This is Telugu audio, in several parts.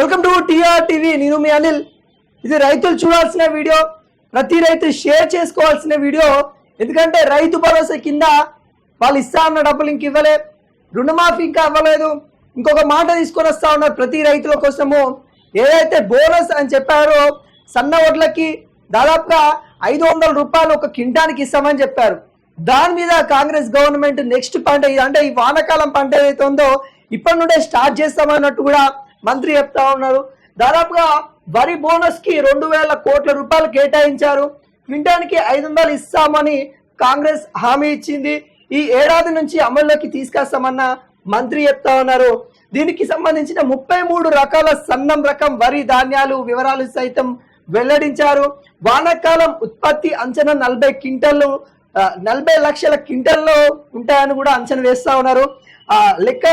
Welcome to TR TV. నేను మీ అనిల్. ఇది రైతులు చూడాల్సిన వీడియో. ప్రతి రైతు షేర్ చేసుకోవాల్సిన వీడియో. ఎందుకంటే రైతు భరోసా కింద వాళ్ళు ఇస్తా ఉన్న డబ్బులు ఇంక ఇవ్వలే. రుణమాఫీ ఇంకా అవ్వలేదు. ఇంకొక మాట తీసుకొని వస్తా ఉన్నారు ప్రతి రైతుల కోసము. ఏదైతే బోనస్ అని చెప్పారో సన్న వడ్లకి దాదాపుగా ఐదు వందల రూపాయలు ఒక కింటానికి ఇస్తామని చెప్పారు. దాని మీద కాంగ్రెస్ గవర్నమెంట్ నెక్స్ట్ పంట అంటే ఈ వానాకాలం పంట ఏదైతే ఉందో ఇప్పటి నుండే స్టార్ట్ చేస్తామన్నట్టు కూడా మంత్రి చెప్తా ఉన్నారు. దాదాపుగా వరి బోనస్కి రెండు వేల కోట్ల రూపాయలు కేటాయించారు. క్వింటానికి ఐదు వందలు ఇస్తామని కాంగ్రెస్ హామీ ఇచ్చింది. ఈ ఏడాది నుంచి అమల్లోకి తీసుకొస్తామన్న మంత్రి చెప్తా ఉన్నారు. దీనికి సంబంధించిన ముప్పై మూడు రకాల సన్నం రకం వరి ధాన్యాలు వివరాలు సైతం వెల్లడించారు. వానాకాలం ఉత్పత్తి అంచనా నలభై క్వింటల్లు నలభై లక్షల క్వింటల్లో ఉంటాయని కూడా అంచనా వేస్తా ఉన్నారు. ఆ లెక్క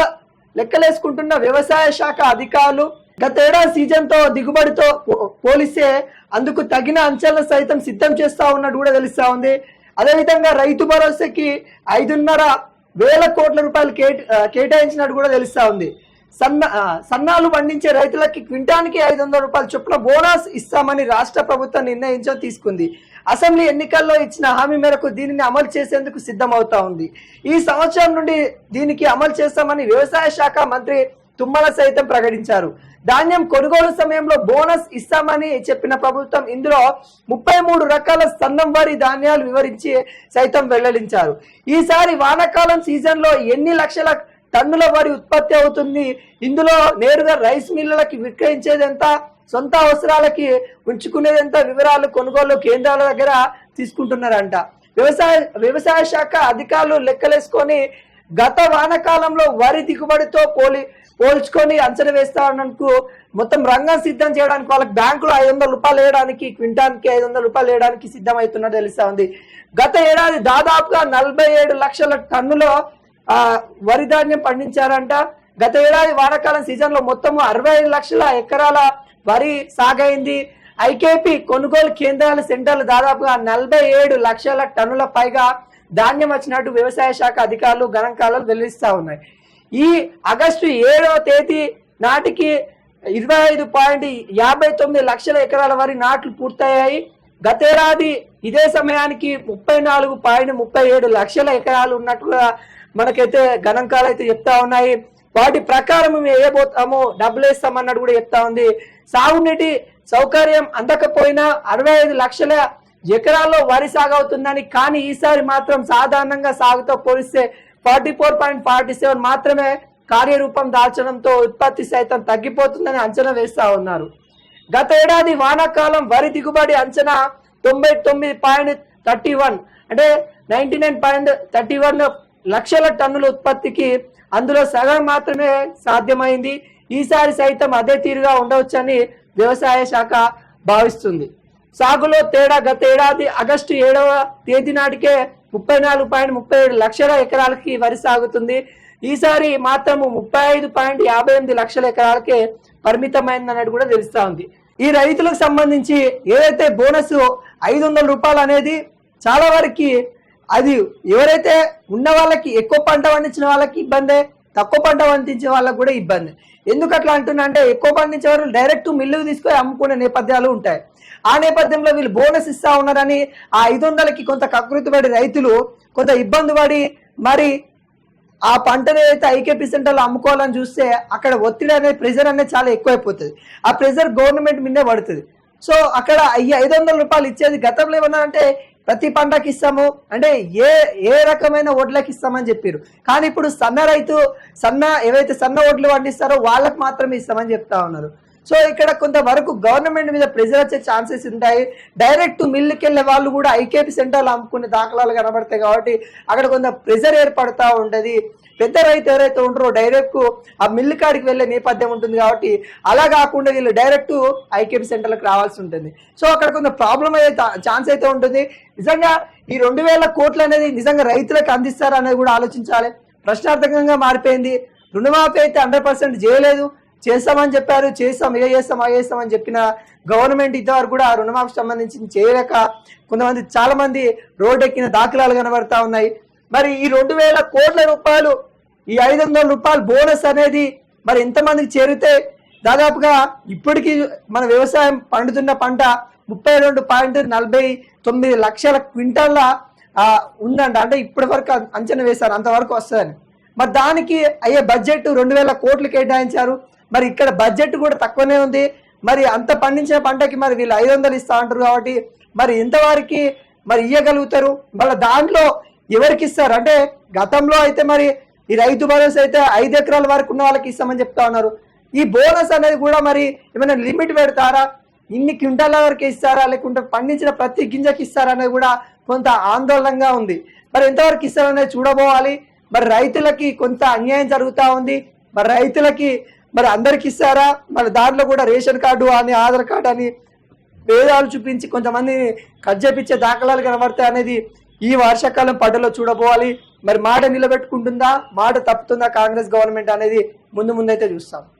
లెక్కలేసుకుంటున్న వ్యవసాయ శాఖ అధికారులు గతేడాది సీజన్తో దిగుబడితో పో- పోలిస్తే అందుకు తగిన అంచనాలు సైతం సిద్ధం చేస్తా ఉన్నట్టు కూడా తెలుస్తా ఉంది. అదేవిధంగా రైతు భరోసాకి ఐదున్నర వేల కోట్ల రూపాయలు కేటాయించినట్టు కూడా తెలుస్తా ఉంది. సన్నాలు పండించే రైతులకి క్వింటానికి ఐదు వందల రూపాయల చొప్పున బోనస్ ఇస్తామని రాష్ట్ర ప్రభుత్వం నిర్ణయించడం తీసుకుంది. అసెంబ్లీ ఎన్నికల్లో ఇచ్చిన హామీ మేరకు దీనిని అమలు చేసేందుకు సిద్ధమవుతా ఉంది. ఈ సంవత్సరం నుండి దీనికి అమలు చేస్తామని వ్యవసాయ శాఖ మంత్రి తుమ్మల సైతం ప్రకటించారు. ధాన్యం కొనుగోలు సమయంలో బోనస్ ఇస్తామని చెప్పిన ప్రభుత్వం ఇందులో ముప్పై మూడు రకాల సన్నం వరి ధాన్యాలు వివరించి సైతం వెల్లడించారు. ఈసారి వానాకాలం సీజన్లో ఎన్ని లక్షల టన్నుల వరి ఉత్పత్తి అవుతుంది. ఇందులో నేరుగా రైస్ మిల్లులకి విక్రయించేది ఎంత సొంత అవసరాలకి ఉంచుకునేది ఎంత వివరాలు కొనుగోలు కేంద్రాల దగ్గర తీసుకుంటున్నారంట. వ్యవసాయ వ్యవసాయ శాఖ అధికారులు లెక్కలేసుకొని గత వానకాలంలో వరి దిగుబడితో పోలి పోల్చుకొని అంచనా వేస్తానకు మొత్తం రంగం సిద్ధం చేయడానికి వాళ్ళకి బ్యాంకులో ఐదు వందల రూపాయలు వేయడానికి క్వింటానికి ఐదు వందల రూపాయలు వేయడానికి సిద్ధమవుతున్నట్టు తెలుస్తా ఉంది. గత ఏడాది దాదాపుగా నలభై ఏడు లక్షల టన్నుల వరి ధాన్యం పండించారంట. గత ఏడాది వానాకాలం సీజన్లో అరవై ఐదు లక్షల ఎకరాల వరి సాగైంది. ఐకేపీ కొనుగోలు కేంద్రాల సెంటర్లు దాదాపుగా నలభై ఏడు లక్షల టన్నుల పైగా ధాన్యం వచ్చినట్టు వ్యవసాయ శాఖ అధికారులు గణాంకాలు వెల్లిస్తా ఉన్నాయి. ఈ ఆగస్టు ఏడవ తేదీ నాటికి ఇరవై ఐదు పాయింట్ యాభై తొమ్మిది లక్షల ఎకరాల వరి నాట్లు పూర్తయ్యాయి. గతేడాది ఇదే సమయానికి ముప్పై నాలుగు పాయింట్ ముప్పై ఏడు లక్షల ఎకరాలు ఉన్నట్టుగా మనకైతే గణాంకాలు అయితే చెప్తా ఉన్నాయి. వాటి ప్రకారం మేము వేయబోతాము డబ్బులు వేస్తామన్నట్టు కూడా చెప్తా ఉంది. సాగునీటి సౌకర్యం అందకపోయినా అరవై ఐదు లక్షల ఎకరాల్లో వరి సాగు అవుతుందని కానీ ఈసారి మాత్రం సాధారణంగా సాగుతో పోలిస్తే forty four point forty seven మాత్రమే కార్యరూపం దాల్చడంతో ఉత్పత్తి సైతం తగ్గిపోతుందని అంచనా వేస్తా ఉన్నారు. గత ఏడాది వానాకాలం వరి దిగుబడి అంచనా తొంభై తొమ్మిది పాయింట్ థర్టీ వన్. అంటే ninety nine point thirty one లక్షల టన్నుల ఉత్పత్తికి అందులో సగం మాత్రమే సాధ్యమైంది. ఈసారి సైతం అదే తీరుగా ఉండవచ్చని వ్యవసాయ శాఖ భావిస్తుంది. సాగులో తేడా గత ఏడాది ఆగస్టు ఏడవ తేదీ నాటికే ముప్పై నాలుగు పాయింట్ ముప్పై ఏడు లక్షల ఎకరాలకి వరి సాగుతుంది. ఈసారి మాత్రము ముప్పై ఐదు పాయింట్ యాభై ఎనిమిది లక్షల ఎకరాలకే పరిమితమైంది అన్నట్టు కూడా తెలుస్తా ఉంది. ఈ రైతులకు సంబంధించి ఏదైతే బోనస్ ఐదు వందల రూపాయలు అనేది చాలా వరకు అది ఎవరైతే ఉన్న వాళ్ళకి ఎక్కువ పంట పండించిన వాళ్ళకి ఇబ్బందే తక్కువ పంట పండించే వాళ్ళకి కూడా ఇబ్బంది. ఎందుకు అట్లా అంటున్నా అంటే ఎక్కువ పండించే వాళ్ళు డైరెక్ట్ మిల్లుకు తీసుకొని అమ్ముకునే నేపథ్యాలు ఉంటాయి. ఆ నేపథ్యంలో వీళ్ళు బోనస్ ఇస్తా ఉన్నారని ఆ ఐదు వందలకి కొంత కకృతి పడి రైతులు కొంత ఇబ్బంది పడి మరి ఆ పంటను అయితే ఐకేపీ సెంటర్లో అమ్ముకోవాలని చూస్తే అక్కడ ఒత్తిడి అనేది ప్రెజర్ అనేది చాలా ఎక్కువైపోతుంది. ఆ ప్రెజర్ గవర్నమెంట్ మీదే పడుతుంది. సో అక్కడ ఈ ఐదు వందల రూపాయలు ఇచ్చేది గతంలో ఏమన్నారంటే ప్రతి పంటకి ఇస్తాము. అంటే ఏ ఏ రకమైన వడ్లకి ఇస్తామని చెప్పారు కానీ ఇప్పుడు సన్న రైతు సన్న ఏవైతే సన్న వడ్లు పండిస్తారో వాళ్ళకి మాత్రమే ఇస్తామని చెప్తా ఉన్నారు. సో ఇక్కడ కొంతవరకు గవర్నమెంట్ మీద ప్రెజర్ వచ్చే ఛాన్సెస్ ఉంటాయి. డైరెక్ట్ మిల్లుకి వెళ్ళే వాళ్ళు కూడా ఐకేపీ సెంటర్లు అమ్ముకునే దాఖలాలు కనబడతాయి కాబట్టి అక్కడ కొంత ప్రెజర్ ఏర్పడతా ఉంటుంది. పెద్ద రైతు ఎవరైతే ఉంటారో డైరెక్ట్ ఆ మిల్లు కాడికి వెళ్ళే నేపథ్యం ఉంటుంది కాబట్టి అలా కాకుండా వీళ్ళు డైరెక్ట్ ఐకేపీ సెంటర్లకు రావాల్సి ఉంటుంది. సో అక్కడ కొంత ప్రాబ్లం అయ్యే ఛాన్స్ అయితే ఉంటుంది. నిజంగా ఈ రెండు వేల కోట్లు అనేది నిజంగా రైతులకు అందిస్తారా అనేది కూడా ఆలోచించాలి. ప్రశ్నార్థకంగా మారిపోయింది. రుణమాఫీ అయితే హండ్రెడ్ పర్సెంట్ చేయలేదు. చేస్తామని చెప్పారు చేస్తాం ఏ చేస్తాం ఆ చేస్తాం అని చెప్పిన గవర్నమెంట్ ఇంతవరకు కూడా ఆ రుణమాఫీ సంబంధించి చేయలేక కొంతమంది చాలా మంది రోడ్ ఎక్కిన దాఖలాలు కనబడతా ఉన్నాయి. మరి ఈ రెండు వేల కోట్ల రూపాయలు ఈ ఐదు వందల రూపాయలు బోనస్ అనేది మరి ఎంతమందికి చేరితే దాదాపుగా ఇప్పటికీ మన వ్యవసాయం పండుతున్న పంట ముప్పై రెండు పాయింట్ నలభై తొమ్మిది లక్షల క్వింటాల ఉందంట. అంటే ఇప్పటి వరకు అంచనా వేశారు అంతవరకు వస్తుందని. మరి దానికి అయ్యే బడ్జెట్ రెండు వేల కోట్లు కేటాయించారు. మరి ఇక్కడ బడ్జెట్ కూడా తక్కువనే ఉంది. మరి అంత పండించిన పంటకి మరి వీళ్ళు ఐదు వందలు ఇస్తా అంటారు కాబట్టి మరి ఇంతవరకు మరి ఇయ్యగలుగుతారు? మళ్ళీ దాంట్లో ఎవరికి ఇస్తారు? అంటే గతంలో అయితే మరి ఈ రైతు భరోసా అయితే ఐదు ఎకరాల వరకు ఉన్న వాళ్ళకి ఇస్తామని చెప్తా ఉన్నారు. ఈ బోనస్ అనేది కూడా మరి ఏమైనా లిమిట్ పెడతారా? ఇన్ని క్వింటాల వరకు ఇస్తారా? లేకుంటే పండించిన ప్రతి గింజకి ఇస్తారా అనేది కూడా కొంత ఆందోళనగా ఉంది. మరి ఎంతవరకు ఇస్తారనేది చూడబోవాలి. మరి రైతులకి కొంత అన్యాయం జరుగుతూ ఉంది. మరి రైతులకి మరి అందరికి ఇస్తారా? మరి దాంట్లో కూడా రేషన్ కార్డు అని ఆధార్ కార్డు అని భేదాలు చూపించి కొంతమంది కట్ చేపించే దాఖలాలు కనబడతాయి అనేది ఈ వర్షాకాలం పంటలో చూడబోవాలి. మరి మాట నిలబెట్టుకుంటుందా? మాట తప్పుతుందా కాంగ్రెస్ గవర్నమెంట్ అనేది ముందు ముందైతే చూస్తాం.